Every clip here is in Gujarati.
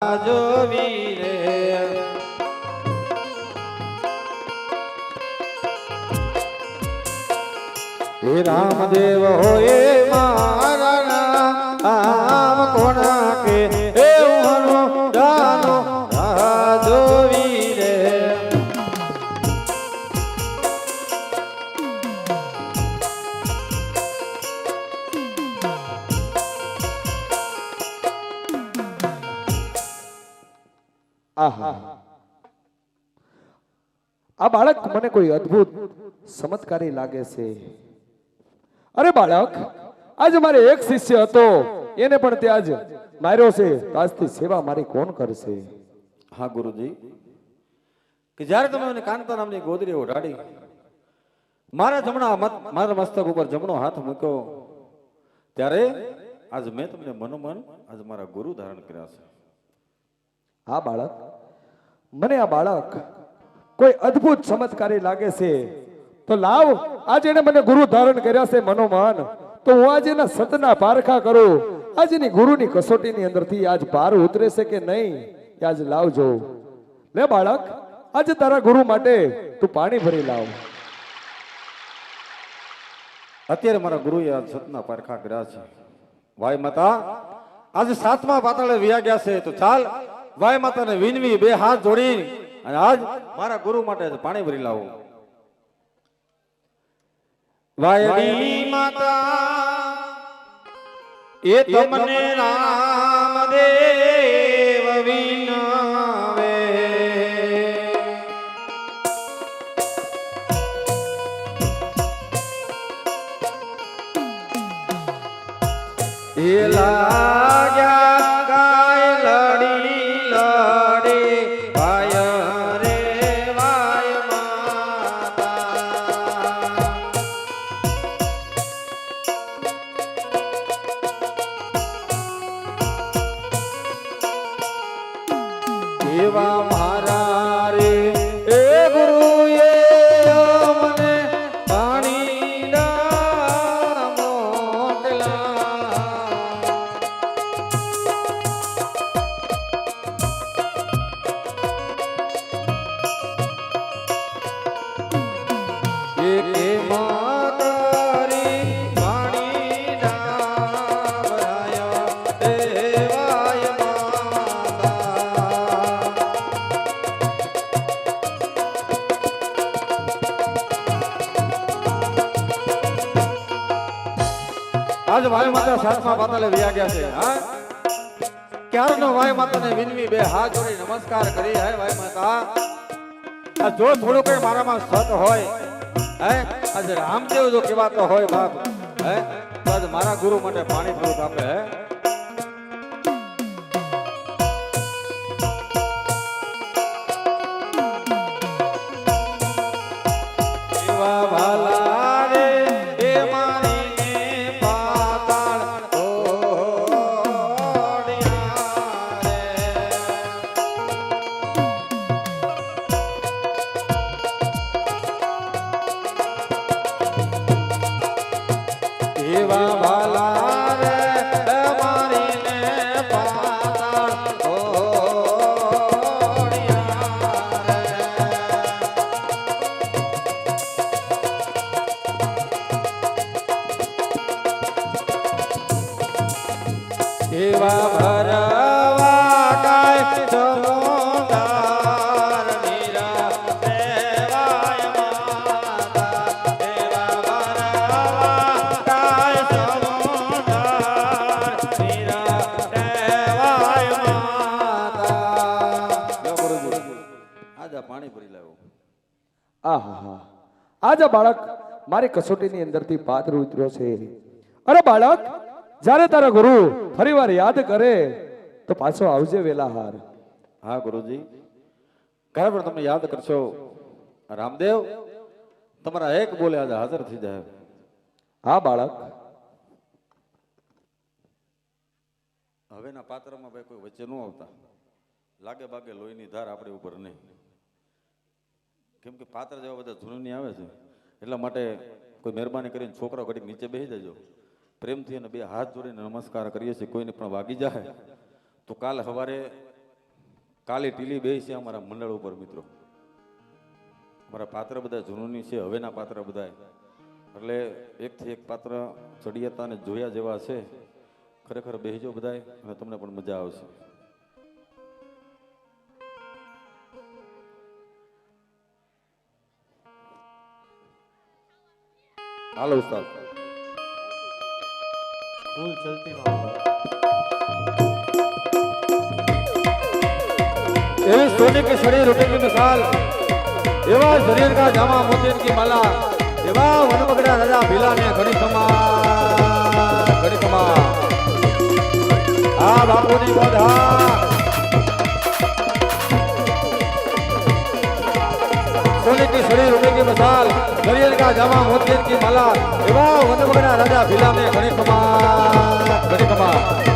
જોવી રે હે રામદેવ હોએ મને કોઈ અદ્ભુત ચમત્કારી લાગે છે. અરે બાળક આજ મારે એક શિષ્ય હતો. એને પણ તે આજ માર્યો છે. આજથી સેવા મારી કોણ કરશે? હા ગુરુજી. કે જ્યારે તમે મને કાંતા નામની ગોદરી ઓઢાડી મારા જમણા મારા મસ્તક ઉપર જમણો હાથ મૂક્યો ત્યારે આજ મેં તમને મનોમન આજ મારા ગુરુ ધારણ કર્યા છે. હા બાળક. મને આ બાળક કોઈ અદ્ભુત ચમત્કારી લાગે છે? તો લાવ, આજે મને ગુરુ ધારણ કર્યા છે મનોમન. તો હું આજે સતના પારખા કરું. આજની ગુરુની કસોટીની અંદરથી આજ પાર ઉતરે છે કે નહીં આજ લાવજો. લે બાળક, આજે તારા ગુરુ માટે તું પાણી ભરી લાવ. અત્યારે મારા ગુરુએ આજ સતના પારખા કર્યા છે. વાય માતા, આજે સાતમા પાતાળે વ્યા ગયા છે. તો ચાલ, વાય માતાને વિનવી બે હાથ જોડી અને આજ મારા ગુરુ માટે પાણી ભરી લાવો. વાયડી માતા, એ તમને રામદેવ વિનાવે. એ આજ વાયુ માતા સાતમા પાતાલે વ્યા ગયા છે, હા? ક્યારનો વાયુ માતાને વિનવી બે હાથ જોડી નમસ્કાર કરી, હે વાયુ માતા? જો થોડું કઈ મારામાં સત હોય, હે? આજે રામદેવ જો કહેવાતો હોય બાપ, હે? તો મારા ગુરુ માટે પાણી પૂરું આપે, હે? બાળક મારી કસોટીની અંદરથી પાત્ર ઉતર્યો છે. અરે બાળક જ્યારે તારા ગુરુ ફરીવાર યાદ કરે તો પાછો આવજે વેલા હાર હા ગુરુજી. ઘણા પણ તમે યાદ કરશો રામદેવ તમારા એક બોલે આજે હાજર થઈ જાય. હા બાળક. હવેના પાત્રમાં ભાઈ કોઈ વચ્ચે ન આવતા. લાગે બાગે લોહીની ધાર આપણે ઉપર નહીં. કેમ કે પાત્ર જેવા બધા જૂની આવે છે. એટલા માટે કોઈ મહેરબાની કરીને છોકરાઓ ઘડીક નીચે બેસી જજો. પ્રેમથી અને બે હાથ જોડીને નમસ્કાર કરીએ છીએ, કોઈને પણ વાગી જાય. તો કાલ સવારે કાલે ટીલી બે છે અમારા મંડળ ઉપર, મિત્રો. અમારા પાત્ર બધા જૂનોની છે, હવેના પાત્ર બધા એટલે એકથી એક પાત્ર ચડિયાતા અને જોયા જેવા છે. ખરેખર બેસજો બધાય અને તમને પણ મજા આવશે. હાલો ઉસ્તાદ ફૂલ ચલતી એવી સોને કે સડી રોટી કી મિસાલ એવા શરીર કા જામા મોતીન કી માલા. એવા વનમગડા રાજા ભીલા ને ઘણી ખમા ઘણી ખમા આ બાપુની બોધા सोने की छड़ी रुपए की मसाल गरियल का जमा मोतियन की माला एवं वनमगना राजा फिला में गणेश कुमार गणेश कुमार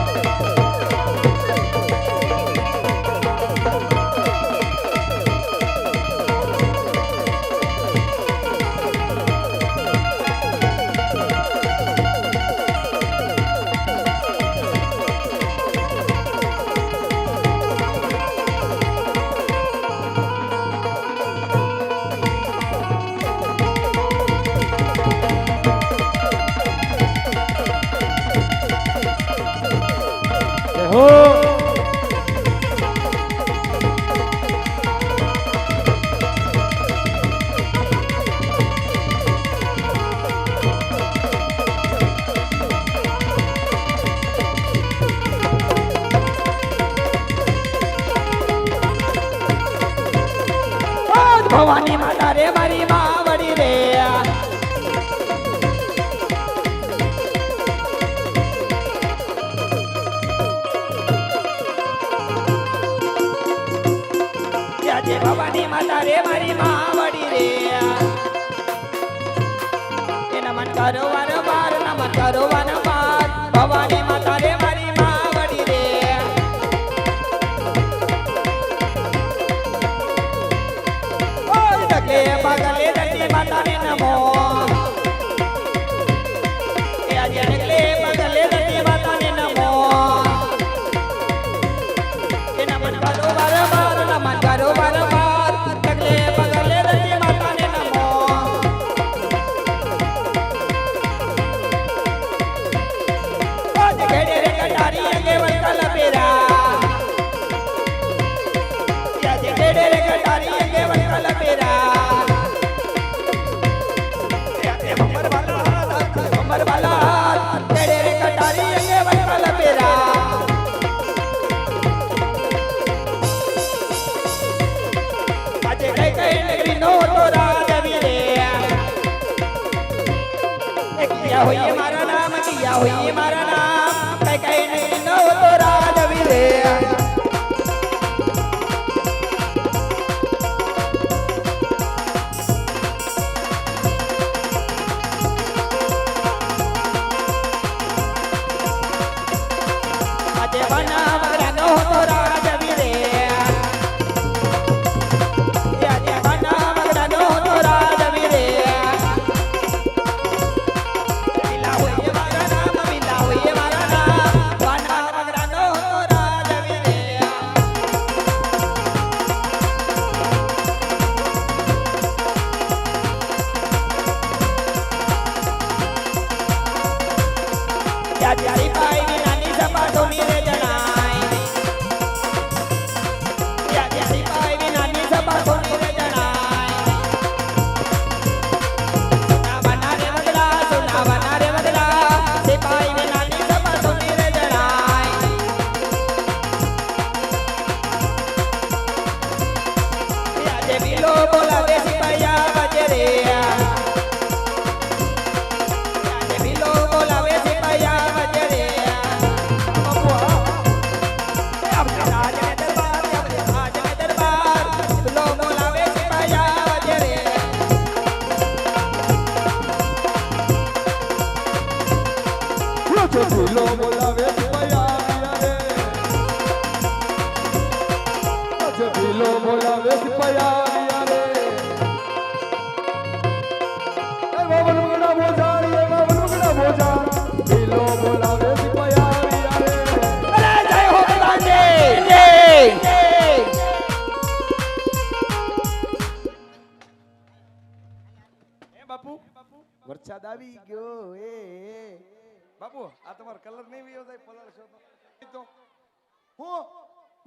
કિયા હોઈએ મારા નામ કિયા હોઈએ મારા નામ.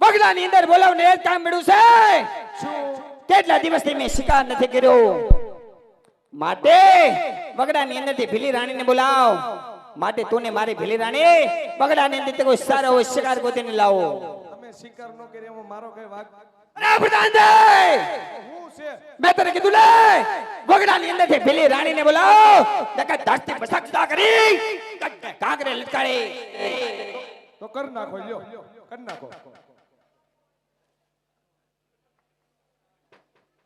બગડાની અંદર બોલાવને એક કામ મળ્યું છે કેટલા દિવસથી મેં શિકાર નથી કર્યો? માટે બગડાની અંદરથી ભીલી રાણીને બોલાવ. માટે તું ને મારી ભીલી રાણી બગડાની અંદર કોઈ સારો હોય શિકાર ગોતીને લાવો. તમે શિકાર ન કરી એમાં મારો કઈ વાગ અરે પ્રધાનજી હું છે? મેં તને કીધું લે! બગડાની અંદરથી ભીલી રાણીને બોલાવો. દકા ધરતી પસકતા કરી કાંકરે લટકાડી. તો કર નાખો લ્યો. કર નાખો.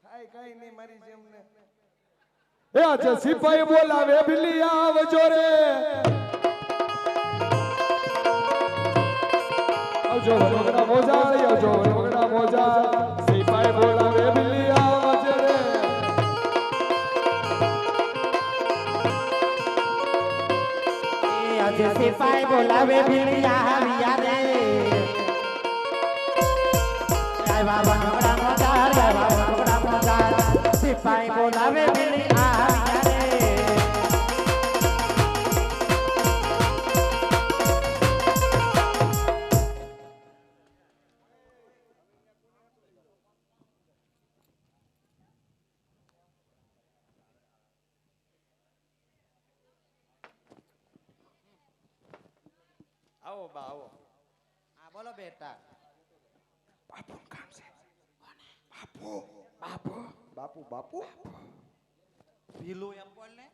કાઈ કઈ નહીં મારી જેમ ને આજે સિપાહી બોલાવે બિલી આવજો રે. આવજો મોજા મોજા બોલાવે આવજો રે. આજે આવ્યા વનવડા બોલાવે ભીડિયા આવ્યા આવો બા આવો. હા બોલો બેટા. બાપુ. બાપુ? ભીલું એમ બોલ ને.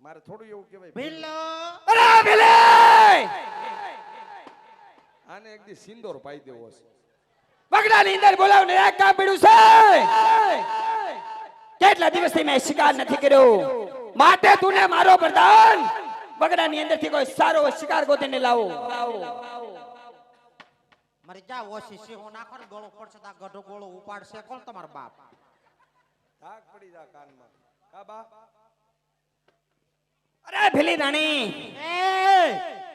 મારે થોડું એવું કહેવાય ભીલો. અરે ભીલે! આને એક દી સિંદોર પાઈ દેવો છે. બગડાની અંદર બોલાવને એક કામ પડ્યું છે. કેટલા દિવસથી મેં શિકાર નથી કર્યો? માટે તું ને મારો પ્રધાન. બગડાની અંદરથી કોઈ સારો શિકાર ગોતીને લાવો. મરી જા ઓછી સિંહો નાખો ને ગોળો પડશે તા ગઢો ગોળો ઉપાડશે. કોણ તમારો બાપ? થાક પડી જા કાનમાં. કા બા? અરે ભીલી રાણી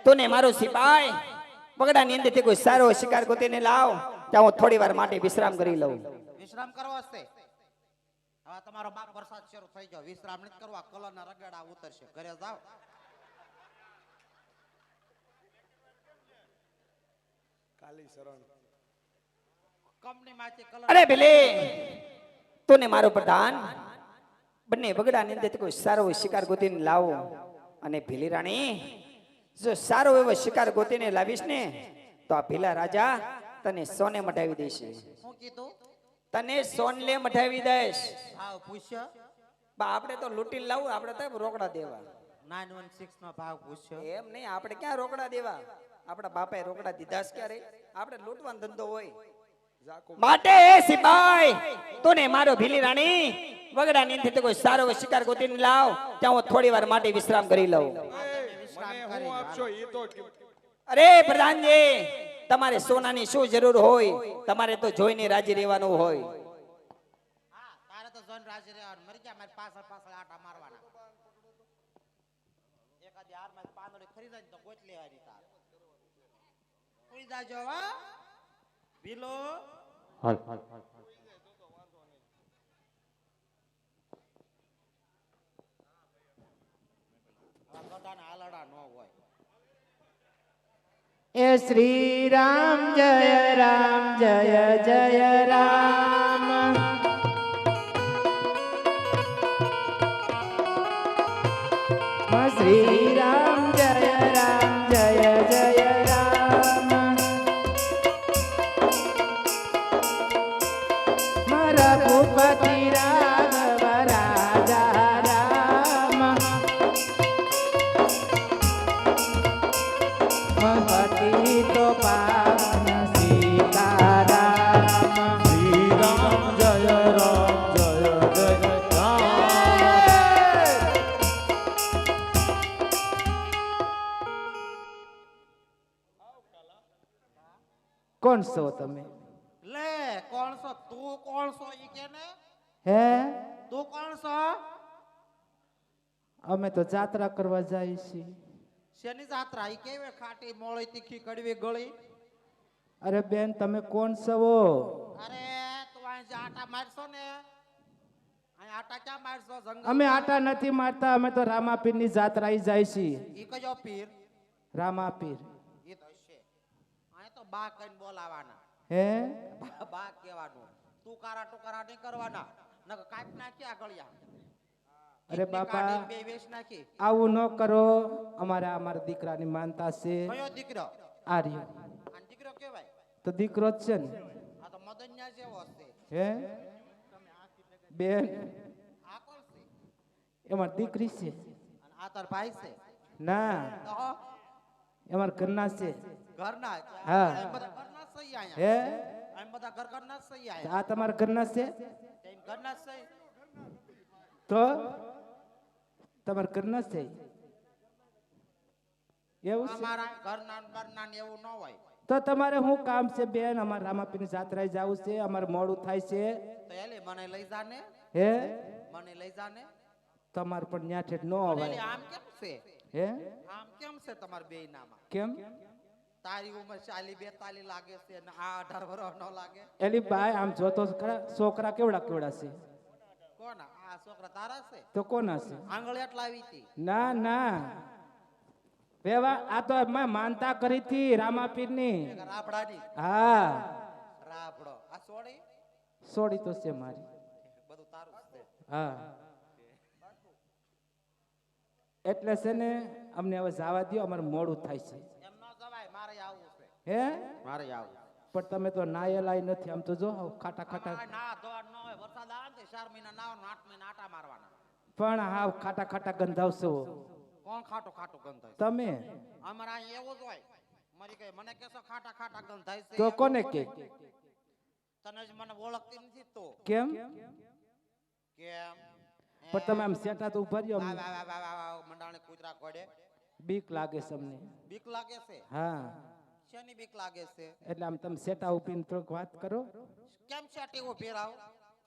તું ને મારો સિપાઈ. બગડાની અંદર કોઈ સારો શિકાર ગોતીને લાવ. ત્યાં હું થોડી વાર માટે વિશ્રામ કરી લઉં. વિશ્રામ કરવા હશે હવે તમારો બાપ વરસાદ શરૂ થઈ ગયો. વિશ્રામ નથી કરવા. કલર ના રગડા ઉતરશે. ઘરે જાઓ. કાલી શરણ. કંપની માંથી કલર અરે ભીલી! તું ને મારો પ્રધાન. બંને બગડાની અંદરથી કોઈ સારો શિકાર ગોતીને લાવો. અને ભીલી રાણી જો સારો એવો શિકાર ગોતીને લાવીશ ને તો આ ભીલા રાજા તને સોને મઢાવી દેશે. શું કીધું? તને સોનલે મઢાવી દઈશ ભાવ પૂછ્યો. બા આપણે તો લૂંટી લાવું આપણે તો રોકડા દેવા. નાઇન વન સિક્સ નો ભાવ પૂછ્યો. એમ નહીં આપણે ક્યાં રોકડા દેવા? આપણા બાપાએ રોકડા દીધા છે ક્યારે આપણે લૂંટવાનો ધંધો હોય. માટે એ સિપાઈ તું ને મારો ભીલી રાણી વગડાની તો કોઈ સારો શિકાર ગોતીને લાવ ત્યાં હું થોડી વાર માટે વિશ્રામ કરી લઉં. અરે પ્રધાનજી તમારે સોનાની શું જરૂર હોય? તમારે તો જોઈને રાજી રહેવાનું હોય. હા તારે તો જોન રાજી રહેવાનું. મરી ગયા મારી પાછળ પાછળ આટા મારવાના. એકાદી હારમાં પાંદડી ખરીદાય ને તો ગોત લેવાની તાર. ઉઈ જાજો હા. ભીલો હાલ હાલ હાલ આ બધાને હાલડા ન હોય એ શ્રી રામ જય રામ જય જય રામ. શ્રી કોણ છો તમે લે કોણ છો તું કોણ છો ઈ કે ને? હે? તું કોણ છો અમે તો જાત્રા કરવા જઈએ છીએ. શેની જાત્રા? એ કેવી ખાટી મોળી તીખી કડવી ગળી? અરે બેન તમે કોણ છો અરે તું અહીં આટા મારશો ને અમે આટા નથી મારતા અમે તો રામાપીરની જાત્રા જાય છીએ. કયો પીર? રામાપીર. એ તો છે અહીં તો બા કહીને બોલાવાના. હે? બા બા તું કારા ટુકારા નહીં કરવાના. નકર કાપ નાખી આ ગળિયા. અરે બાપા. આવું ન કરો. અમારા અમારા દીકરાની માનતા છે. કયો દીકરો? આ રહ્યો દીકરો કેવાય તો દીકરો જ છે ને. આ તો મદન્યા જેવો છે. હે? બેન. આ કોણ છે? એમાં દીકરી છે. અને આ તાર ભાઈ છે? ના. એમાં ઘરના છે. ઘરના? હા. ઘરના સહી આયા. હે? બધા ઘર ઘરના સહી આયા. આ તમારા ઘરના છે? ઘરના સહી. તો? તમારા ઘરના થાય. એવું અમારા ઘરના એવું ન હોય. તો તમારે શું કામ છે બેન? અમારે રામાપીરની જાત્રાએ જવું છે અમારે મોડું થાય છે. તો એલી મને લઈ જાને. હે? મને લઈ જાને. તમાર પણ ન્યા ઠેઠ ન પણ આમ કેમ છે? હે? આમ કેમ છે તમાર બે નામાં કેમ? તારી ઉંમર ચાલી બેતાલી લાગે છે ને આ અઢાર વર્ષ ન લાગે. એલી ભાઈ આમ જોતો જ ખરા છોકરા કેવડા કેવડા છે? કોણ આ છોકરા તારા છે? તો કોના છે? આંગળી એટલા આવી હતી. ના ના. વેવા આ તો મેં માનતા કરી હતી રામાપીરની. રાપડાની હા. રાપડો આ સોડી સોડી તો છે મારી. બધું તારું છે. હા. એટલે છે ને અમને હવે જવા દો અમારે મોડું થાય છે. એમ ન જવાય મારે આવવું છે. હે? મારે આવવું પણ તમે તો નાયેલાય નથી આમ તો જો ખાટા ખાટા. ના ધોવા ન ને ચાર મહિના નાવાનું આઠ મહિના આટા મારવાના. પણ હાવ ખાટા ખાટા ગંધાવશો કોણ ખાટો ખાટો ગંધાય તમે? અમારે અહીં એવો જ હોય. મારી કઈ મને કેસો ખાટા ખાટા ગંધાય છે? તો કોને કે? તને જ મને ઓળખતી નથી તો. કેમ? કેમ? પણ તમે આમ સેટા તો ઊભા રહ્યો મંડાણે કૂતરા ઘોડે બીક લાગે છે અમને. બીક લાગે છે? હા. શેની બીક લાગે છે? એટલે આમ તમે સેટા ઉપીને થોડુંક વાત કરો. કેમ સેટી ઊભી ભેરાવ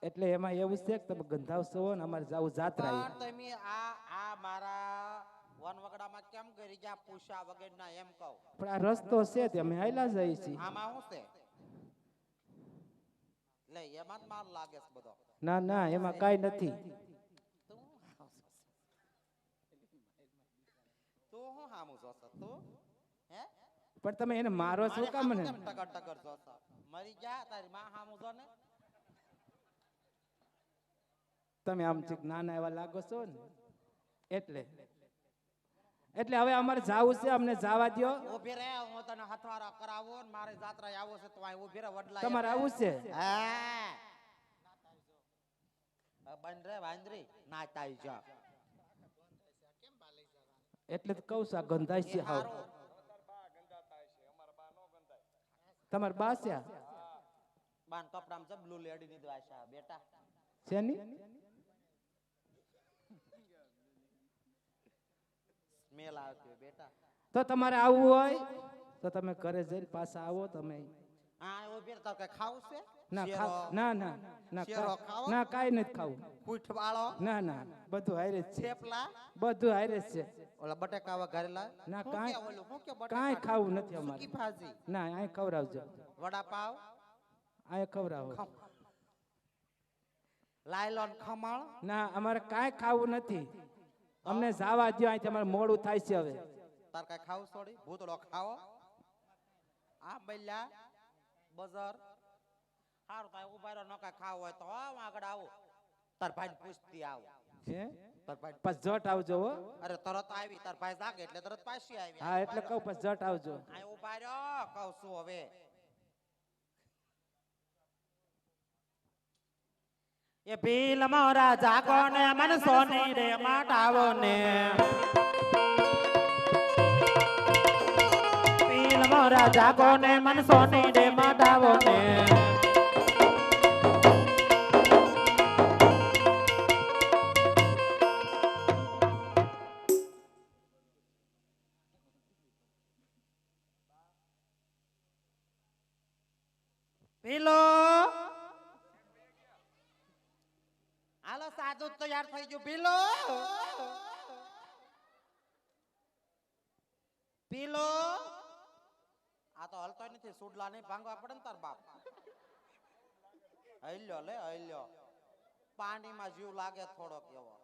એટલે એમાં એવું છે કે તમે ગંધાવશો ને અમારે જવું જાત્રા પણ તમે આ આ મારા વનવગડામાં કેમ કરી જા પૂછા વગરના એમ કહો. પણ આ રસ્તો છે તે અમે આયલા જઈએ છીએ. આમાં શું છે? લે એમાં જ માર લાગે છે બધો. ના ના એમાં કાઈ નથી. તું હું હામું જોશો? તું? હે? પણ તમે એને મારો છો કામ ને? ટકર ટકર જોશો? મરી ગયા તારી માં હામું જો ને તમે આમ ચીક નાના એવા લાગો છો ને એટલે. એટલે હવે અમારે જાવું છે અમને જવા દો ઊભી રહે હું તને હથવારા કરાવો ને મારે જાત્રા આવો છે તો અહીં ઊભી રહે વડલા તમારે આવું છે? હા. બંધ રે વાંદરી. નાતાઈ જા. એટલે તો કહું છું આ ગંધાય છે હાવ. તમારે બાસ્યા બાન કપડામાં છે બ્લુ લેડી દીધું આશા બેટા. છે સ્મેલ આવતી હોય બેટા. તો તમારે આવવું હોય તો તમે ઘરે જઈને પાછા આવો તમે. હા ઊભી રહે તારે કઈ ખાવું છે ના ખાવ ના ના ના શેરો કા- ખાવો? ના કાંઈ નથી ખાવું. કૂઠ વાળો ના ના બધું હારે છે. થેપલા? બધું હારે છે. ઓલા બટેકા વઘારેલા ના, કાંઈ- ઓલું, શું કે બટેકા? કાંઈ ખાવું નથી અમારે. સૂકી ભાજી. ના અહીં ખવડાવજો. વડાપાવ? અહીં ખવડાવો. લાયલોન ખમણ? ના અમારે કાંઈ ખાવું નથી. અમને જાવા દો અહીંથી અમારે મોડું થાય છે હવે. તાર કઈ ખાવ છોડી? ભૂતડો ખાવો. આ બલ્યા બજાર. હારું તાર ઊભા રહ્યો ન કઈ ખાવ હોય તો આગળ આવો. તાર ભાઈ પૂછતી આવો. હે? તાર ભાઈ પછી જટ આવજો હો. અરે તરત આવી તાર ભાઈ જાગે એટલે તરત પાછી આવી. હા એટલે કહું પછી જટ આવજો. આ ઊભા રહ્યો કહું છું હવે. એ ભીલ મોરા જાગો ને મન સોની રે માટાવો ને ભીલ મોરા જાગો ને મન સોની રે માટાવો ને ભીલો સાધુ તૈયાર થઈ ગયું. પીલો. પીલો. આ તો હલતો નથી, સુડલા નહીં, ભાંગવા પડે ને તાર બાપ. હલ્યો લે, હલ્યો. પાણીમાં જીવ લાગે થોડોક એવો.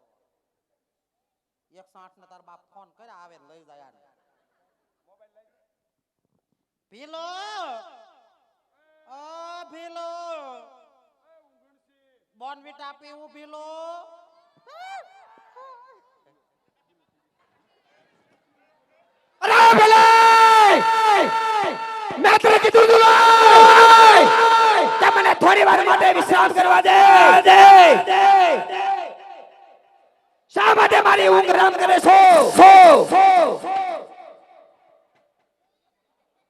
એકસો આઠ ને તાર બાપ ફોન કર્યા, આવે લઈ જાય પીલો. ઓ ભીલો બોર્નવિટા પીવું ભીલો અરે ભલે મેં તને કીધું તું ને! થોડી વાર માટે વિશ્રામ કરવા દે દે શા માટે મારી ઊંઘ રામ કરે છો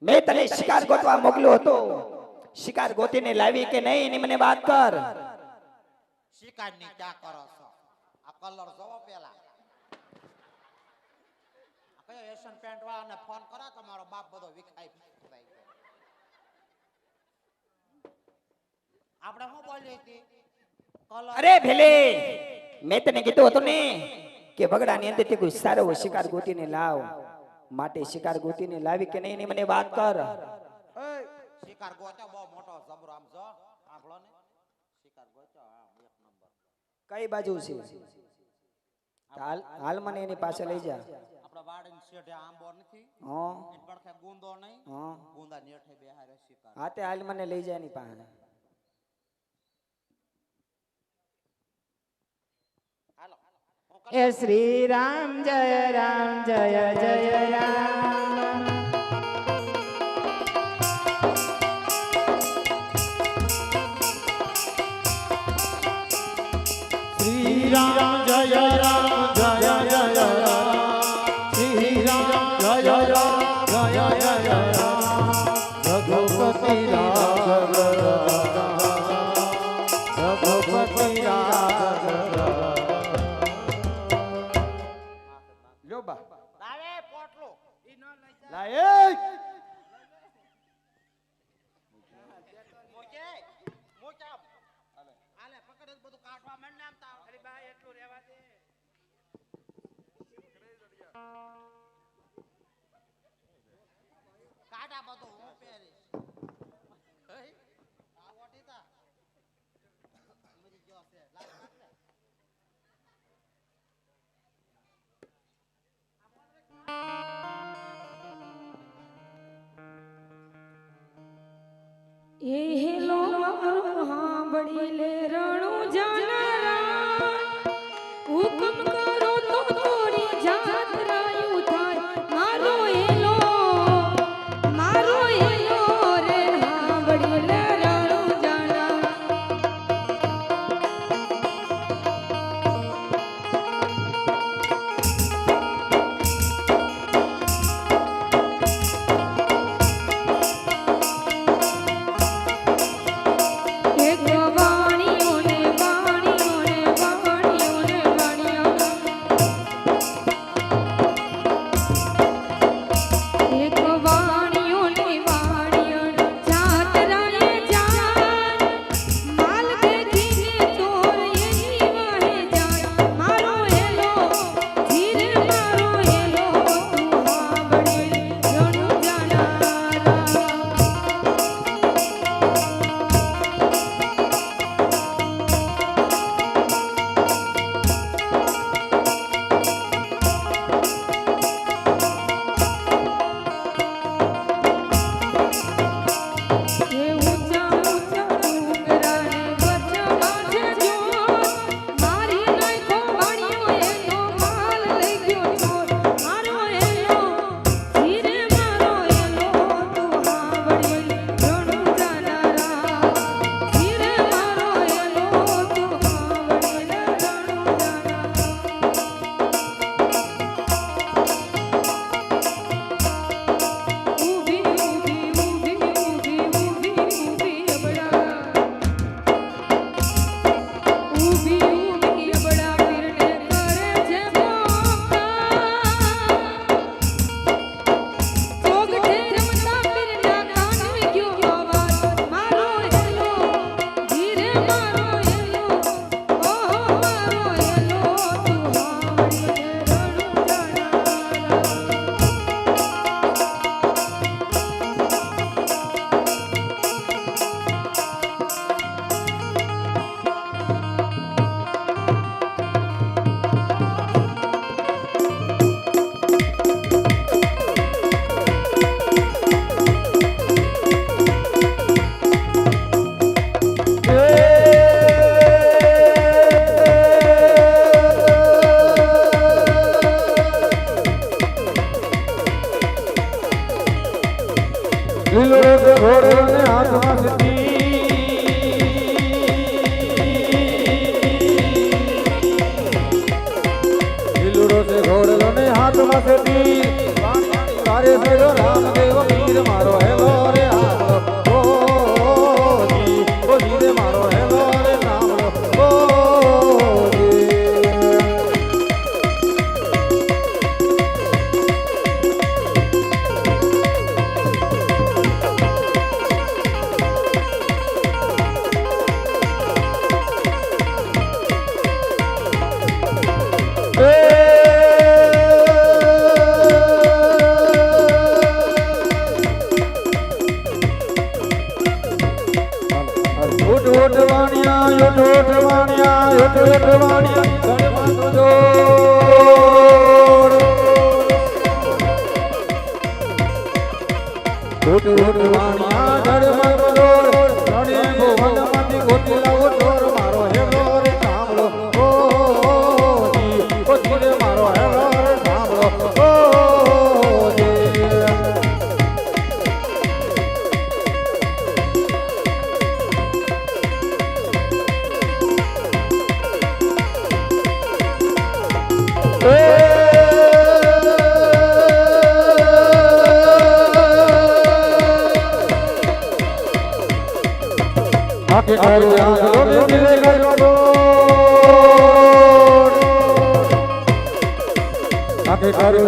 મેં તને શિકાર ગોતવા મોકલ્યો હતો શિકાર ગોતીને લાવી કે નહીં એની મને વાત કર શિકારની ક્યાં કરો છો. આ કલર જોવો પેલા. કયો એશિયન પેન્ટ વાળાને ફોન કરો તમારો બાપ બધો વિખાઈ ભાઈ આપણે શું બોલી હતી કલર અરે ભેલે મેં તને કીધું હતું ને કે બગડાની અંદરથી કોઈ સારો શિકાર ગોતીને લાવ. માટે શિકાર ગોતીને લાવી કે નહીં મને વાત કર. શિકાર ગોતો બહુ મોટો જબરો આમ જો સાંભળો ને શિકાર ગોત્યો આમ એક નંબર કઈ બાજુ છે? હાલ હાલ મને એની પાસે લઈ જા. આપણે વાડીની શેઢે આંબો નથી. હા. એની પડખે ગુંદો નહીં. હા. ગુંદા નેઠે બેહારે શિકાર. હા તે હાલ મને લઈ જા એની પાસે. હાલો. એ શ્રી રામ જય રામ જય જય એ હેલો મારો હાંભળી લે રણુ જાનારા મારું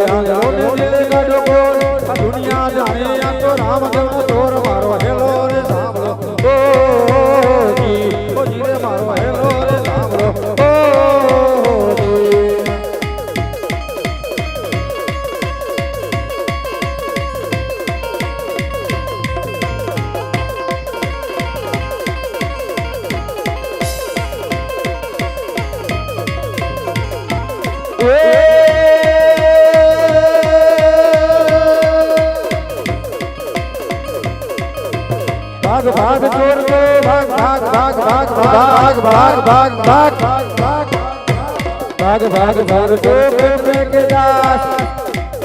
તો કેટલે કે દાસ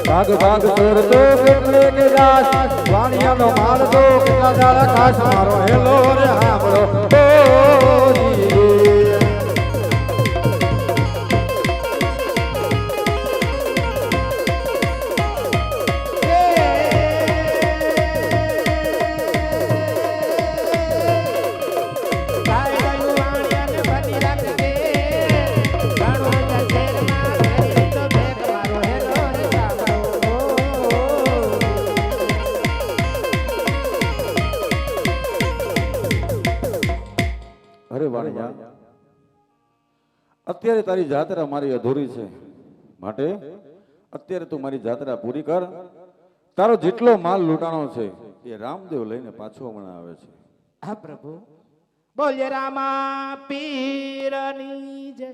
ભાગ ભાગ ચોર તો કેટલે કે દાસ વાણિયાનો માલ તો કેટલા દાડા ખાસ મારો હેલો તારી જાત્રા મારી અધૂરી છે. માટે અત્યારે તું મારી જાત્રા પૂરી કર. તારો જેટલો માલ લૂંટાણો છે, એ રામદેવ લઈને પાછો હમણાં આવે છે. હા પ્રભુ. બોલ રામા પીરની જય.